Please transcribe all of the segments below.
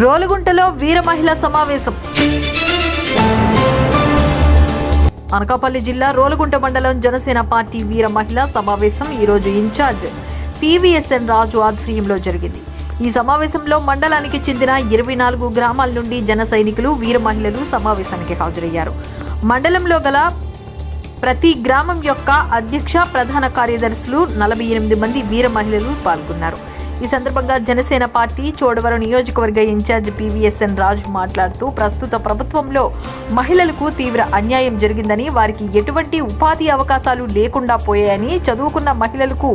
రోలుగుంటలో వీర మహిళ సమావేశం. అనకాపల్లి జిల్లా రోలుగుంట మండలం జనసేన పార్టీ వీర మహిళా సమావేశం ఈరోజు ఇన్ఛార్జ్ పివిఎస్ఎన్ రాజు ఆధ్వర్యంలో జరిగింది. ఈ సమావేశంలో మండలానికి చెందిన ఇరవై నాలుగు గ్రామాల నుండి జన సైనికులు వీర మహిళలు సమావేశానికి హాజరయ్యారు. మండలంలో గల ప్రతి గ్రామం యొక్క అధ్యక్ష ప్రధాన కార్యదర్శులు నలభై ఎనిమిది మంది వీర మహిళలు పాల్గొన్నారు. ఈ సందర్భంగా జనసేన పార్టీ చోడవరం నియోజకవర్గ ఇన్ఛార్జ్ పివిఎస్ఎన్ రాజు మాట్లాడుతూ ప్రస్తుత ప్రభుత్వంలో మహిళలకు తీవ్ర అన్యాయం జరిగిందని వారికి ఎటువంటి ఉపాధి అవకాశాలు లేకుండా పోయాయని చదువుకున్న మహిళలకు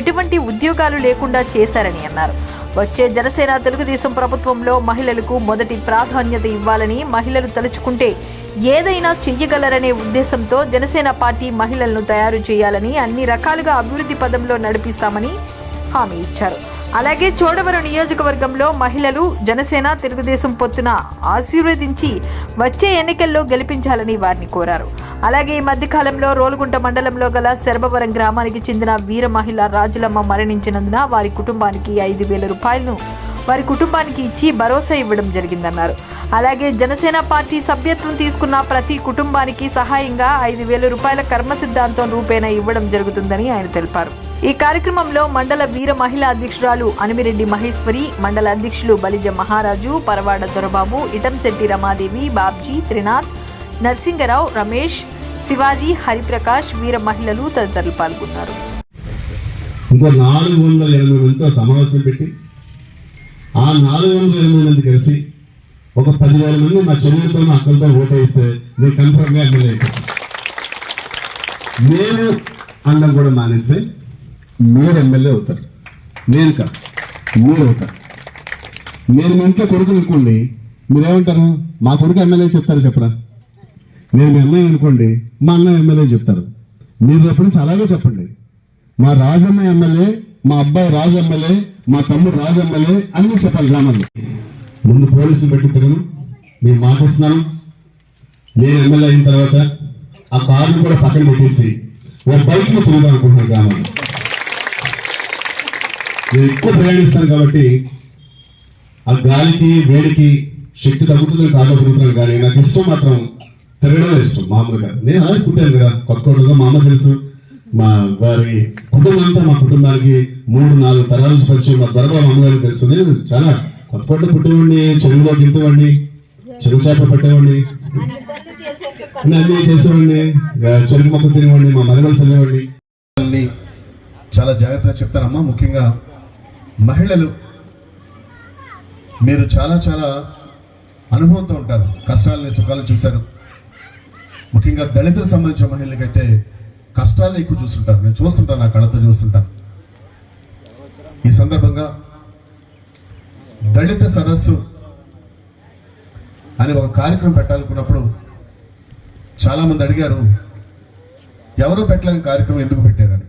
ఎటువంటి ఉద్యోగాలు లేకుండా చేశారని అన్నారు. వచ్చే జనసేన తెలుగుదేశం ప్రభుత్వంలో మహిళలకు మొదటి ప్రాధాన్యత ఇవ్వాలని మహిళలు తలుచుకుంటే ఏదైనా చెయ్యగలరనే ఉద్దేశంతో జనసేన పార్టీ మహిళలను తయారు చేయాలని అన్ని రకాలుగా అభివృద్ధి పదంలో నడిపిస్తామని హామీ ఇచ్చారు. అలాగే చోడవరం నియోజకవర్గంలో మహిళలు జనసేన తెలుగుదేశం పొత్తున ఆశీర్వదించి వచ్చే ఎన్నికల్లో గెలిపించాలని వారిని కోరారు. అలాగే ఈ మధ్యకాలంలో రోలుగుంట మండలంలో గల శరభవరం గ్రామానికి చెందిన వీర మహిళ రాజులమ్మ మరణించినందున వారి కుటుంబానికి ఐదు వేల రూపాయలను వారి కుటుంబానికి ఇచ్చి భరోసా ఇవ్వడం జరిగిందన్నారు. అలాగే జనసేన పార్టీ సభ్యత్వం తీసుకున్న ప్రతి కుటుంబానికి సహాయంగా ఐదు వేల రూపాయల కర్మ సిద్ధాంతం రూపేణ ఇవ్వడం జరుగుతుందని ఆయన తెలిపారు. ఈ కార్యక్రమంలో మండల వీర మహిళా అధ్యక్షురాలు అనిమిరెడ్డి మహేశ్వరి మండల అధ్యక్షులు బలిజ మహారాజు పరవాడ దొరబాబు ఇటంశెట్టి రమాదేవి బాబ్జీ త్రినాథ్ నరసింగరావు రమేష్ శివాజీ హరిప్రకాష్ వీర మహిళలు తదితరులు పాల్గొన్నారు. ఇంకో నాలుగు వందల ఎనభై మందితో సమావేశం పెట్టి ఆ నాలుగు వందల ఎనభై మంది కలిసి ఒక పదివేల మంది మా చెల్లెలతో మా అక్కలతో ఓటేస్తే నేను కన్ఫర్మ్గా ఎమ్మెల్యే అయిపోతాను నేను అనడం కూడా మానేస్తే మీరు ఎమ్మెల్యే అవుతారు. నేను కాదు. మీరు అవుతారు. నేను మీ ఇంట్లో కొడుకు అనుకోండి మీరేమంటారు? మా కొడుకు ఎమ్మెల్యే చెప్తారు చెప్పరా? నేను మీ అన్నయ్య అనుకోండి మా అన్న ఎమ్మెల్యే చెప్తారు. మీరు రేపటి నుంచి అలాగే చెప్పండి. మా రాజన్న ఎమ్మెల్యే మా అబ్బాయి రాజు ఎమ్మెల్యే మా తమ్ముడు రాజు ఎమ్మెల్యే అని మీరు చెప్పాలి గ్రామాల్లో. ముందు పోలీసులు పెట్టి తిరగను. మేము మాటిస్తున్నాను నేను ఎమ్మెల్యే అయిన తర్వాత ఆ కారుని కూడా పక్కన పెట్టేసి ఓ బైక్ తిరుగుదాం అనుకుంటున్నాను గ్రామంలో నేను ఎక్కువ ప్రయాణిస్తాను కాబట్టి ఆ గాలికి వేడికి శక్తి తగ్గుతుందని కాళ్ళు తిరుగుతున్నాను కానీ నాకు ఇష్టం మాత్రం తిరగడమే ఇష్టం మామూలుగా. నేను అలాగే పుట్టాను కదా కొత్త మా అమ్మ తెలుసు. మా వారి కుటుంబం అంతా మా కుటుంబానికి మూడు నాలుగు తరాల నుంచి పరిచయం. మా దొరబాబు అమ్మగారికి తెలుసు. నేను చాలా కొత్త కోటలో పుట్టేవాడిని చెరువులో దింపేవాడిని చెరువు చేప పట్టేవాడిని అన్నీ చేసేవాడిని చెరుకు మొక్క తినేవాడిని మా మరగలు చదివేవాడిని. చాలా జాగ్రత్తగా చెప్తారమ్మా. ముఖ్యంగా మహిళలు మీరు చాలా చాలా అనుభవంతో ఉంటారు. కష్టాలని సుఖాలను చూశారు. ముఖ్యంగా దళితులకు సంబంధించిన మహిళలకైతే కష్టాలను ఎక్కువ చూస్తుంటారు. నేను చూస్తుంటాను నా కళ్ళతో చూస్తుంటాను. ఈ సందర్భంగా దళిత సదస్సు అని ఒక కార్యక్రమం పెట్టాలనుకున్నప్పుడు చాలామంది అడిగారు ఎవరు పెట్టలేని కార్యక్రమం ఎందుకు పెట్టారని?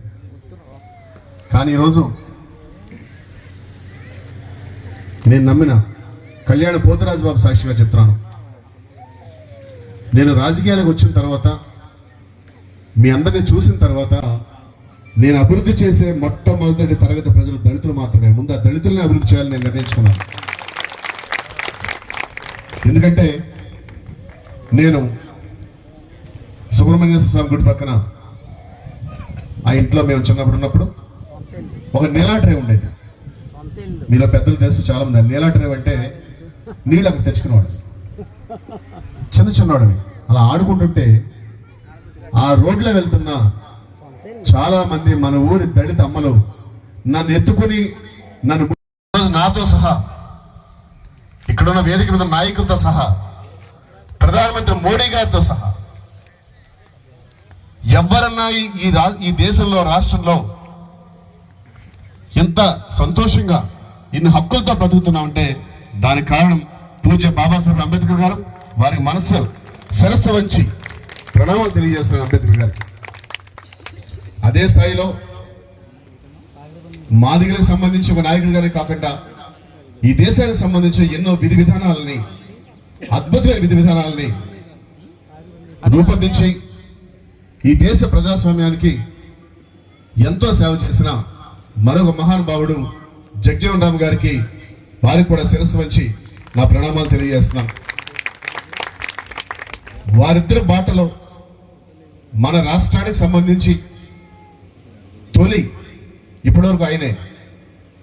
కానీ ఈరోజు నేను నమ్మిన కళ్యాణ పోతరాజు బాబు సాక్షిగా చెప్తున్నాను. నేను రాజకీయాలకు వచ్చిన తర్వాత మీ అందరిని చూసిన తర్వాత నేను అభివృద్ధి చేసే మొట్టమొదటి తరగతి ప్రజలు దళితులు మాత్రమే. ముందు ఆ దళితుల్ని అభివృద్ధి చేయాలని నేను నిర్ణయించుకున్నాను. ఎందుకంటే నేను సుబ్రహ్మణ్య స్వామి గుడి పక్కన ఆ ఇంట్లో మేము చిన్నప్పుడు ఉన్నప్పుడు ఒక నీలా ట్రే ఉండేది. మీలో పెద్దలు తెలుసు చాలా మంది నీలా అంటే నీళ్ళు అక్కడ తెచ్చుకునేవాడు. చిన్న చిన్నవాడివి అలా ఆడుకుంటుంటే ఆ రోడ్లో వెళ్తున్న చాలా మంది మన ఊరి దళిత అమ్మలు నన్ను ఎత్తుకుని నన్ను రోజు నాతో సహా ఇక్కడున్న వేదిక మీద నాయకులతో సహా ప్రధానమంత్రి మోడీ గారితో సహా ఎవరన్నా ఈ- ఈ రా ఈ దేశంలో రాష్ట్రంలో ఎంత సంతోషంగా ఇన్ని హక్కులతో బ్రతుకుతున్నామంటే దానికి కారణం పూజ బాబాసాహెబ్ అంబేద్కర్ గారు. వారి మనస్సు సరస్సు వంచి ప్రణామాలు తెలియజేస్తున్నారు అంబేద్కర్ గారికి అదే స్థాయిలో మాదిగలకు సంబంధించి ఒక నాయకుడిగానే కాకుండా ఈ దేశానికి సంబంధించిన ఎన్నో విధి విధానాలని అద్భుతమైన విధి విధానాలని రూపొందించి ఈ దేశ ప్రజాస్వామ్యానికి ఎంతో సేవ చేసిన మరొక మహానుభావుడు జగ్జీవన్ రామ్ గారికి వారికి కూడా శిరస్సు వంచి నా ప్రణామాలు తెలియజేస్తున్నాను వారిద్దరి బాటలో మన రాష్ట్రానికి సంబంధించి తొలి ఇప్పటివరకు ఆయనే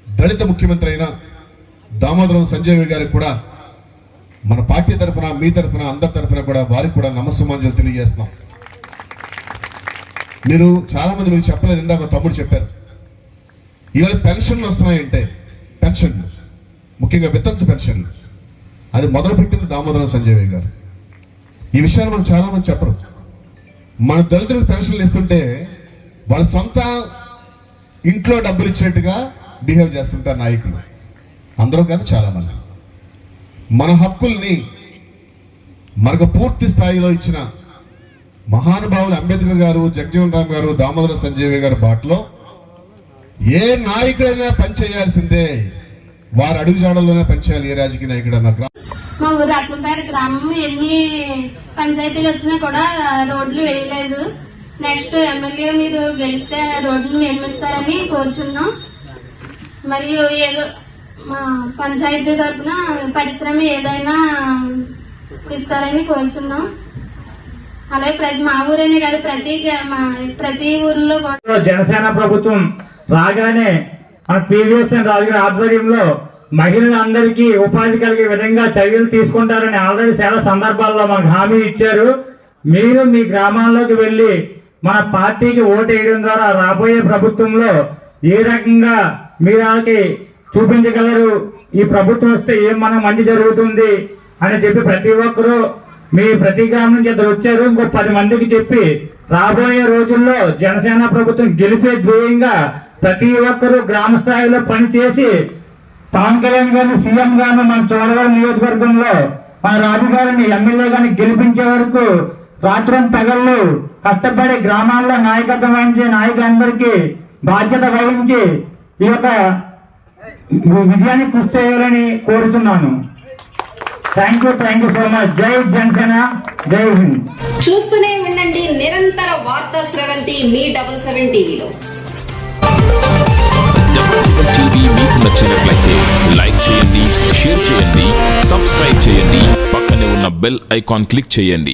దళిత ముఖ్యమంత్రి అయిన దామోదరం సంజయ్ గారికి కూడా మన పార్టీ తరఫున మీ తరఫున అందరి తరఫున కూడా వారికి కూడా నమస్సమాంజలు తెలియజేస్తున్నాం. మీరు చాలా మంది మీకు చెప్పలేదు ఇందాక తమ్ముడు చెప్పారు. ఇవాళ పెన్షన్లు వస్తున్నాయంటే పెన్షన్లు. ముఖ్యంగా వితంతు పెన్షన్లు. అది మొదలుపెట్టింది దామోదరం సంజయ్ గారు. ఈ విషయాలు మనం చాలా మంది చెప్పరు. మన దళితులకు పెన్షన్లు ఇస్తుంటే వాళ్ళ సొంత ఇంట్లో డబ్బులు ఇచ్చినట్టుగా బిహేవ్ చేస్తుంటారు నాయకులు. అందరూ కాదు చాలా మంది మన హక్కుల్ని మనకు పూర్తి స్థాయిలో ఇచ్చిన మహానుభావులు అంబేద్కర్ గారు జగజీవన్ రామ్ గారు దామోదర సంజీవి గారి బాటలో ఏ నాయకుడైనా పనిచేయాల్సిందే. వారు అడుగుజాడల్లోనే పనిచేయాలి ఏ రాజకీయ నాయకుడన్నా మా ఊరు రత్నపేట గ్రామం ఎన్ని పంచాయతీలు వచ్చినా కూడా రోడ్లు వేయలేదు. నెక్స్ట్ ఎమ్మెల్యే మీరు గెలిస్తే రోడ్లు నిర్మిస్తారని కోరుచున్నాం. మరియు ఏదో మా పంచాయతీ తరఫున పరిశ్రమ ఏదైనా ఇస్తారని కోరుచున్నాం. అలాగే ప్రతి మా కాదు ప్రతి ప్రతి ఊర్లో జనసేన ప్రభుత్వం రాగానే మన పివిఎస్ఎన్ రాజు ఆధ్వర్యంలో ఆధ్వర్యంలో మహిళలందరికీ ఉపాధి కలిగే విధంగా చర్యలు తీసుకుంటారని ఆల్రెడీ చాలా సందర్భాల్లో మనకు హామీ ఇచ్చారు. మీరు మీ గ్రామాల్లోకి వెళ్ళి మన పార్టీకి ఓటు వేయడం ద్వారా రాబోయే ప్రభుత్వంలో ఏ రకంగా మీరు వాళ్ళకి చూపించగలరు? ఈ ప్రభుత్వం వస్తే ఏం మనం మంచి జరుగుతుంది? అని చెప్పి ప్రతి ఒక్కరూ మీ ప్రతి గ్రామం నుంచి ఇద్దరు వచ్చారు. ఇంకో పది మందికి చెప్పి రాబోయే రోజుల్లో జనసేన ప్రభుత్వం గెలిపే ధ్యేయంగా ప్రతి ఒక్కరూ గ్రామ స్థాయిలో పనిచేసి పవన్ కళ్యాణ్ గారిని సీఎం గాను మన చోడవరం నియోజకవర్గంలో మన రాజు గారిని ఎమ్మెల్యే గారిని గెలిపించే వరకు రాత్రం పగళ్ళు కష్టపడి గ్రామాల్లో నాయకత్వం వహించే నాయకులందరికీ బాధ్యత వహించి ఈ యొక్క విజయాన్ని కృషి చేయాలని కోరుతున్నాను thank you thank you so much జై జనసేన జై హింద్ చూస్తూనే ఉండండి నిరంతర వార్తా స్రవంతి మీ డబుల్ సెవెన్ టీవీలో. టీవీ మీకు నచ్చినట్లయితే లైక్ చేయండి షేర్ చేయండి సబ్స్క్రైబ్ చేయండి పక్కనే ఉన్న బెల్ ఐకాన్ క్లిక్ చేయండి.